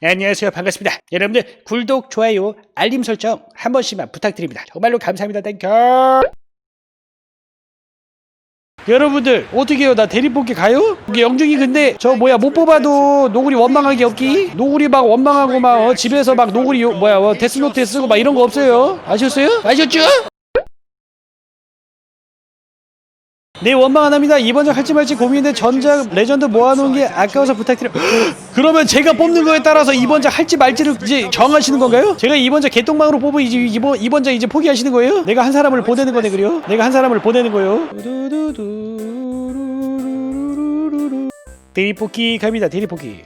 안녕하세요. 반갑습니다. 여러분들 구독 좋아요 알림 설정 한 번씩만 부탁드립니다. 정말로 감사합니다. 땡큐 여러분들 어떻게 해요? 나 대리뽑기 가요? 영중이 근데 저 뭐야 못 뽑아도 노구리 원망하기 없기? 노구리 막 원망하고 막 어, 집에서 막 노구리 요, 뭐야 어, 데스노트에 쓰고 막 이런 거 없어요? 아셨어요? 아셨죠? 네 원망 안 합니다 이번 작 할지 말지 고민인데 전작 레전드 모아놓은 게 아까워서 부탁드려 그러면 제가 뽑는 거에 따라서 이번 작 할지 말지를 이제 정하시는 건가요? 제가 이번 작 개똥망으로 뽑으 이제 이번 이번 작 이제 포기하시는 거예요? 내가 한 사람을 보내는 거네 그래요? 내가 한 사람을 보내는 거요. 대리뽑기 갑니다 대리뽑기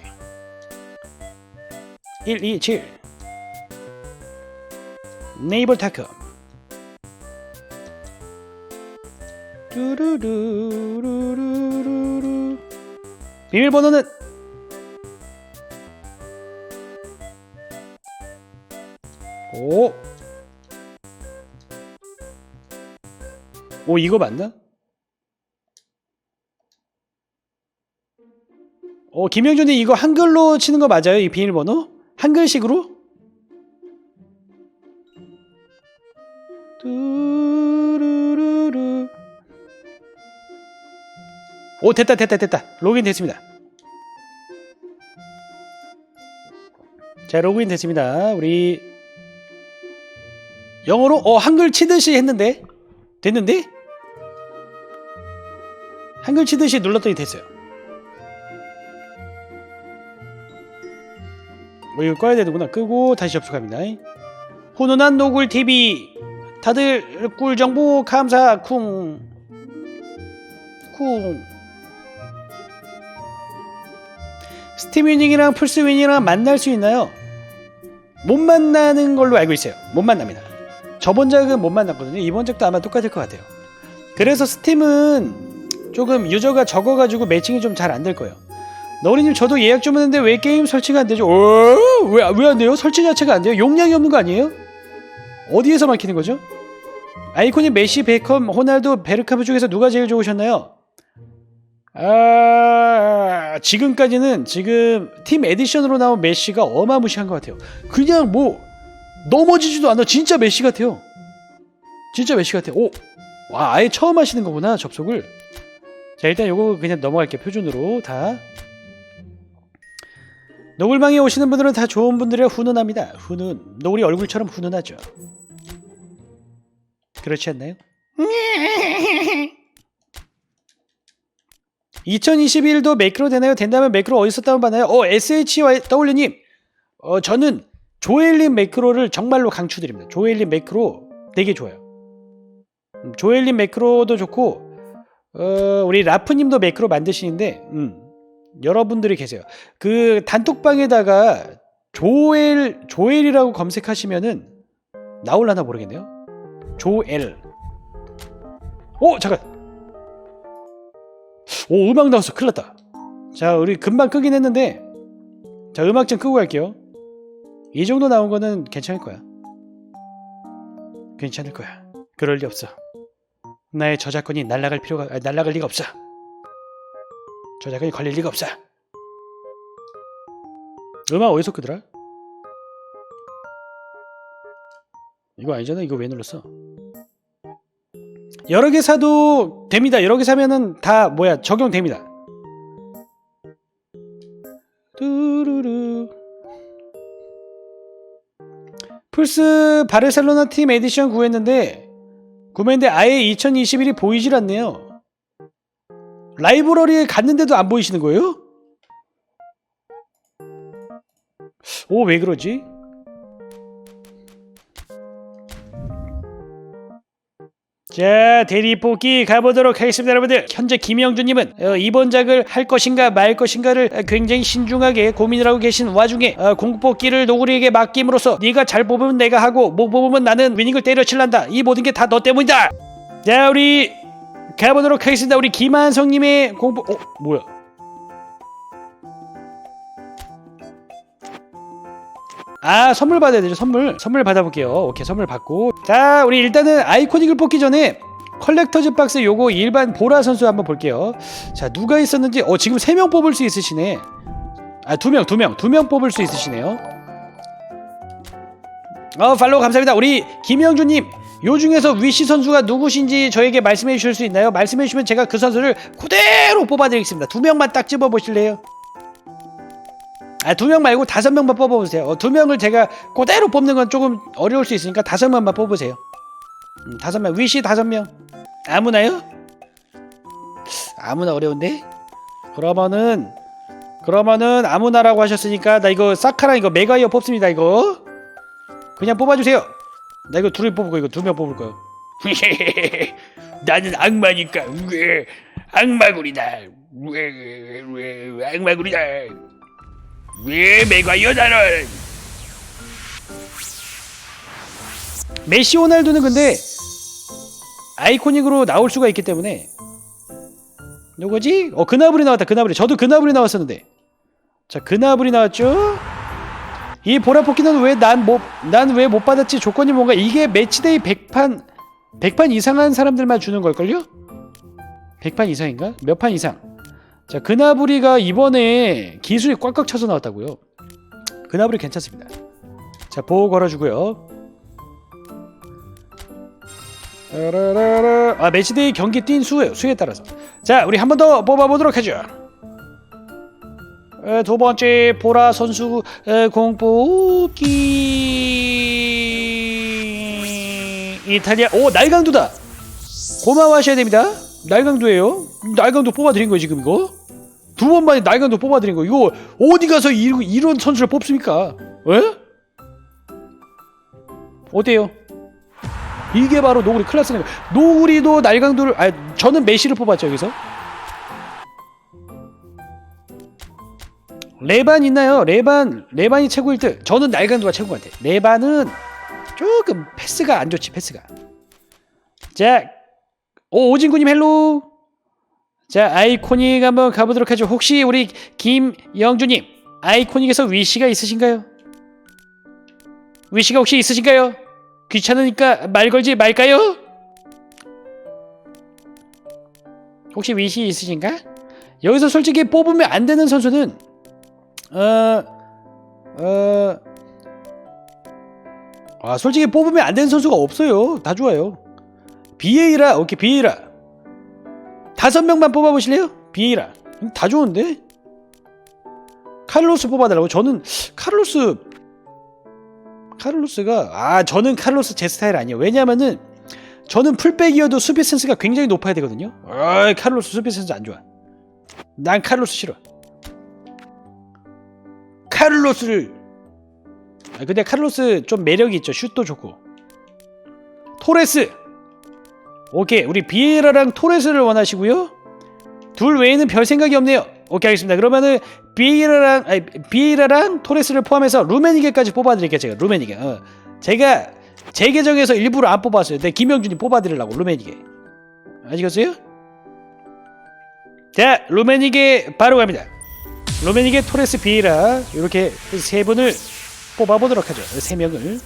127 네이버 타컴 뚜루루루루루루 비밀번호는 오. 오 이거 맞나? 어 김영준이 이거 한글로 치는 거 맞아요? 이 비밀번호? 한글식으로? 뚜 오 됐다 됐다 됐다. 로그인 됐습니다. 자 로그인 됐습니다. 우리 영어로 어 한글 치듯이 했는데? 됐는데? 한글 치듯이 눌렀더니 됐어요. 뭐 이거 꺼야 되는구나. 끄고 다시 접속합니다. 훈훈한 노굴 TV 다들 꿀 정보 감사. 쿵. 쿵. 스팀 위닝이랑 플스 위닝이랑 만날 수 있나요? 못 만나는 걸로 알고 있어요. 못 만납니다. 저번 작은 못 만났거든요. 이번 작도 아마 똑같을 것 같아요. 그래서 스팀은 조금 유저가 적어가지고 매칭이 좀 잘 안 될 거예요. 너리님 저도 예약 좀 했는데 왜 게임 설치가 안 되죠? 왜왜 안 돼요? 설치 자체가 안 돼요? 용량이 없는 거 아니에요? 어디에서 막히는 거죠? 아이콘이 메시, 베컴, 호날두, 베르카브 중에서 누가 제일 좋으셨나요? 아 지금까지는 지금 팀 에디션으로 나온 메시가 어마무시한 것 같아요. 그냥 뭐 넘어지지도 않아. 진짜 메시 같아요. 진짜 메시 같아요. 오, 와 아예 처음 하시는 거구나 접속을. 자 일단 요거 그냥 넘어갈게요. 표준으로 다. 노골방에 오시는 분들은 다 좋은 분들이라 훈훈합니다. 훈훈. 노골이 얼굴처럼 훈훈하죠. 그렇지 않나요? 2021도 매크로 되나요? 된다면 매크로 어디서 다운받나요? 어, SHW님. 어, 저는 조엘린 매크로를 정말로 강추드립니다. 조엘린 매크로 되게 좋아요. 음, 조엘린 매크로도 좋고, 어, 우리 라프님도 매크로 만드시는데, 음, 여러분들이 계세요. 그 단톡방에다가 조엘, 조엘이라고 검색하시면은 나올라나 모르겠네요. 조엘. 오, 잠깐. 오 음악 나왔어. 큰일 났다. 자 우리 금방 끄긴 했는데. 자 음악 좀 끄고 갈게요. 이 정도 나온 거는 괜찮을 거야. 괜찮을 거야. 그럴 리 없어. 나의 저작권이 날아갈 필요가 아, 날아갈 리가 없어. 저작권이 걸릴 리가 없어. 음악 어디서 끄더라? 이거 아니잖아. 이거 왜 눌렀어 여러 개 사도 됩니다. 여러 개 사면은 다 뭐야 적용됩니다. 뚜루루 플스 바르셀로나 팀 에디션 구했는데 구매했는데 아예 2021이 보이질 않네요. 라이브러리에 갔는데도 안 보이시는 거예요? 오 왜 그러지? 자 대리 뽑기 가보도록 하겠습니다 여러분들. 현재 김영준님은 어, 이번 작을 할 것인가 말 것인가를 어, 굉장히 신중하게 고민을 하고 계신 와중에 어, 공뽑기를 노구리에게 맡김으로써 네가 잘 뽑으면 내가 하고 못 뽑으면 나는 위닝을 때려칠란다. 이 모든 게 다 너 때문이다. 자 우리 가보도록 하겠습니다. 우리 김한성님의 공포 어 뭐야 아 선물 받아야 되죠 선물 선물 받아볼게요 오케이 선물 받고 자 우리 일단은 아이코닉을 뽑기 전에 컬렉터즈 박스 요거 일반 보라 선수 한번 볼게요. 자 누가 있었는지 어 지금 세명 뽑을 수 있으시네. 아두명두명두명 뽑을 수 있으시네요. 어 팔로우 감사합니다. 우리 김영주님 요 중에서 위시 선수가 누구신지 저에게 말씀해 주실 수 있나요? 말씀해 주시면 제가 그 선수를 그대로 뽑아드리겠습니다. 두 명만 딱 집어 보실래요? 아 두 명 말고 다섯 명만 뽑아보세요. 어, 두 명을 제가 그대로 뽑는 건 조금 어려울 수 있으니까 다섯 명만 뽑으세요. 음, 다섯 명 위시 다섯 명 아무나요? 아무나 어려운데? 그러면은 그러면은 아무나라고 하셨으니까 나 이거 사카랑 이거 메가이어 뽑습니다 이거 그냥 뽑아주세요 나 이거 둘을 뽑을 거 이거 두 명 뽑을 거요 나는 악마니까 왜 악마구리다 왜, 왜 악마구리다 왜 메가이어 나는 메시 호날두는 근데 아이코닉으로 나올 수가 있기 때문에 누구지? 어 그나브리 나왔다 그나브리 저도 그나브리 나왔었는데 자 그나브리 나왔죠? 이 보라포키는 왜 난 못 난 왜 못 받았지 조건이 뭔가 이게 매치데이 100판 100판 이상한 사람들만 주는 걸걸요? 100판 이상인가? 몇 판 이상 자 그나브리가 이번에 기술이 꽉꽉 쳐서 나왔다고요? 그나브리 괜찮습니다. 자 보호 걸어주고요. 아 매치데이 경기 뛴 수예요 수에 따라서. 자 우리 한 번 더 뽑아보도록 하죠. 에, 두 번째 보라 선수 에, 공뽑기. 이탈리아 오 날강도다. 고마워하셔야 됩니다. 날강도예요. 날강도 뽑아드린 거예요 지금 이거 두 번 만에 날강도 뽑아드린 거. 이거 어디 가서 이, 이런 선수를 뽑습니까? 에? 어때요? 이게 바로 노구리 클라스는 노구리도 날강도를 아 저는 메시를 뽑았죠 여기서. 레반 있나요? 레반 레반이 최고일 듯 저는 날강도가 최고 같아. 레반은 조금 패스가 안 좋지 패스가. 자 오, 오진구님 헬로 자 아이코닉 한번 가보도록 하죠 혹시 우리 김영주님 아이코닉에서 위시가 있으신가요? 위시가 혹시 있으신가요? 귀찮으니까 말 걸지 말까요? 혹시 위시 있으신가? 여기서 솔직히 뽑으면 안 되는 선수는 어, 어, 아 솔직히 뽑으면 안 되는 선수가 없어요. 다 좋아요. 비에이라 오케이 비에이라 다섯 명만 뽑아보실래요? 비에이라 다 좋은데 카를로스 뽑아달라고 저는 카를로스 카를로스가 아 저는 카를로스 제 스타일 아니에요. 왜냐면은 저는 풀백이어도 수비 센스가 굉장히 높아야 되거든요. 아 카를로스 수비 센스 안 좋아. 난 카를로스 싫어. 카를로스를 아, 근데 카를로스 좀 매력이 있죠. 슛도 좋고. 토레스. 오케이. 우리 비에라랑 토레스를 원하시고요. 둘 외에는 별 생각이 없네요. 오케이 알겠습니다. 그러면은 비에라랑 아니 비에라랑 토레스를 포함해서 루메니게까지 뽑아드릴게요. 제가 루메니게. 어. 제가 제 계정에서 일부러 안 뽑았어요. 내 김영준이 뽑아드리려고 루메니게. 아시겠어요? 자 루메니게 바로 갑니다. 루메니게 토레스 비에라 이렇게 세 분을 뽑아보도록 하죠. 세 명을.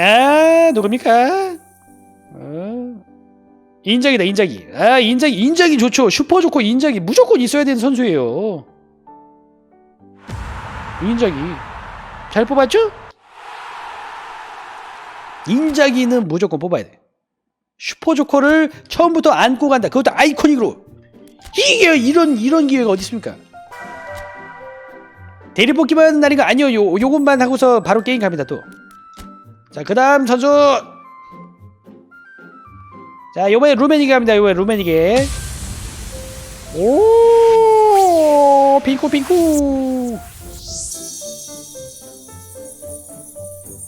아 누굽니까? 어. 인작이다 인작이. 아 인작이 인작이 좋죠. 슈퍼 좋고 인작이 무조건 있어야 되는 선수예요. 인작이. 잘 뽑았죠? 인작이는 무조건 뽑아야 돼. 슈퍼 조커를 처음부터 안고 간다. 그것도 아이코닉으로. 이게 이런 이런 기회가 어디 있습니까? 대리 뽑기만 하는 날인가 아니요. 요 요것만 하고서 바로 게임 갑니다 또 자 그 다음 선수 자, 요번에 루메니게 합니다. 요번에 루메니게. 오, 핑크 핑크.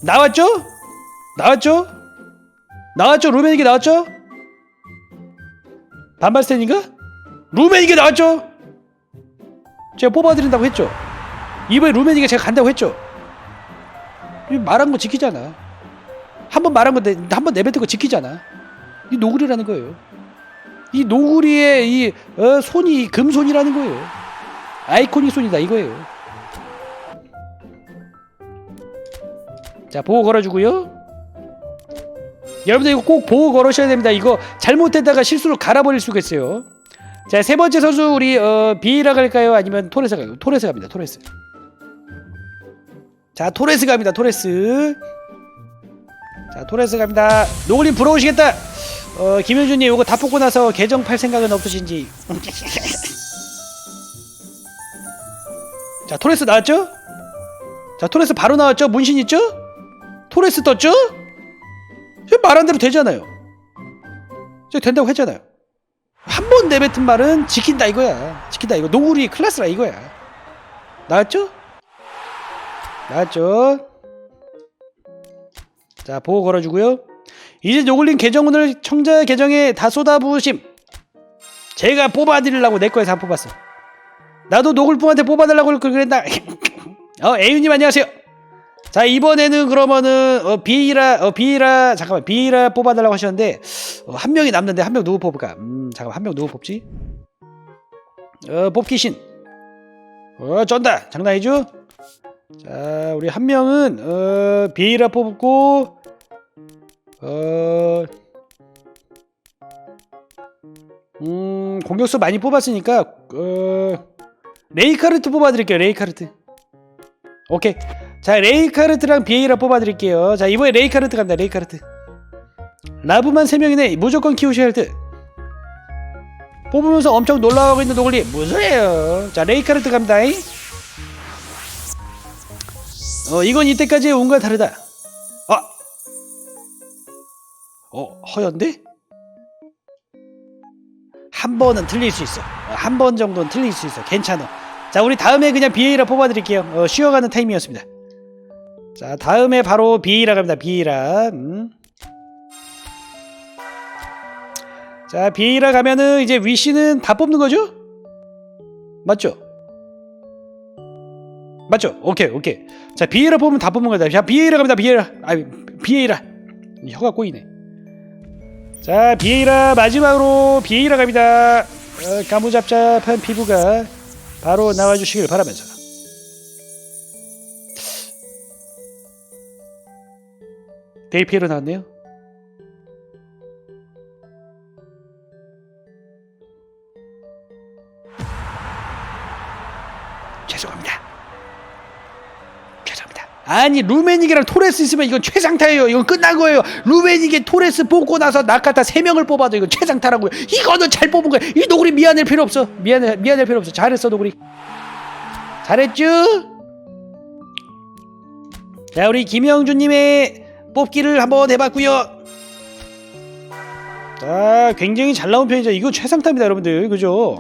나왔죠? 나왔죠? 나왔죠? 루메니게 나왔죠? 반발 스탠인가? 루메니게 나왔죠? 제가 뽑아드린다고 했죠? 이번에 루메니게 제가 간다고 했죠? 이 말한 거 지키잖아. 한 번 말한 거, 한번 내뱉은 거 지키잖아. 이 노구리라는 거예요. 이 노구리의 이 어, 손이 금손이라는 거예요. 아이코닉 손이다 이거예요. 자 보호 걸어주고요. 여러분들 이거 꼭 보고 걸으셔야 됩니다. 이거 잘못했다가 실수로 갈아버릴 수가 있어요. 자, 세 번째 선수 우리 어, 비라 갈까요? 아니면 토레스 갈까요? 토레스 갑니다. 토레스. 자, 토레스 갑니다. 토레스. 자, 토레스 갑니다. 노글님 부러우시겠다. 어, 김현준님 요거 다 뽑고 나서 계정 팔 생각은 없으신지. 자, 토레스 나왔죠? 자, 토레스 바로 나왔죠? 문신 있죠? 토레스 떴죠? 저 말한 대로 되잖아요. 저 된다고 했잖아요. 한 번 내뱉은 말은 지킨다 이거야. 지킨다 이거. 노구리 클래스라 이거야. 나왔죠? 나왔죠? 자, 보고 걸어주고요. 이제 노글린 계정을 청자 계정에 다 쏟아부으심. 제가 뽑아드리려고 내 거에서 안 뽑았어. 나도 노글뽕한테 뽑아달라고 그랬나? 어, 에유님 안녕하세요. 자 이번에는 그러면은 어, 비이라 어, 비이라 잠깐만 비이라 뽑아달라고 하셨는데 어, 한 명이 남는데 한 명 누구 뽑을까? 음 잠깐 한명 누구 뽑지? 어 뽑기 신. 어 쩐다 장난이죠? 자 우리 한 명은 어 비이라 뽑고 어. 음 공격수 많이 뽑았으니까 어 레이카르트 뽑아드릴게요 레이카르트. 오케이. 자 레이카르트랑 비에이라 뽑아드릴게요. 자 이번에 레이카르트 갑니다 레이카르트. 라브만 3명이네. 무조건 키우셔야 할 듯. 뽑으면서 엄청 놀라워하고 있는 노글리 무슨 소리예요? 자 레이카르트 갑니다 어 이건 이때까지의 운과 다르다 아! 어 허연데? 한 번은 틀릴 수 있어 한 번 정도는 틀릴 수 있어 괜찮아 자 우리 다음에 그냥 비에이라 뽑아드릴게요 어, 쉬어가는 타임이었습니다 자 다음에 바로 비이라 갑니다 비이라 음. 자 비이라 가면은 이제 위시는 다 뽑는 거죠? 맞죠? 맞죠? 오케이 오케이. 자 비에이라 뽑으면 다 뽑는 거다. 자 비에이라 갑니다. 비에이라 아 비에이라 혀가 꼬이네. 자 비에이라 마지막으로 비에이라 갑니다. 어, 가무잡잡한 피부가 바로 나와주시길 바라면서. 데이피에로 나왔네요. 아니 루메닉이랑 토레스 있으면 이건 최상타예요. 이건 끝난 거예요. 루메닉에 토레스 뽑고 나서 나카타 세 명을 뽑아도 이건 최상타라고요. 이거는 잘 뽑은 거야. 이 노구리 미안할 필요 없어. 미안해 미안할 필요 없어. 잘했어 노구리. 잘했죠? 자 우리 김영준님의 뽑기를 한번 해봤고요. 자 굉장히 잘 나온 편이죠. 이거 최상타입니다 여러분들. 그죠?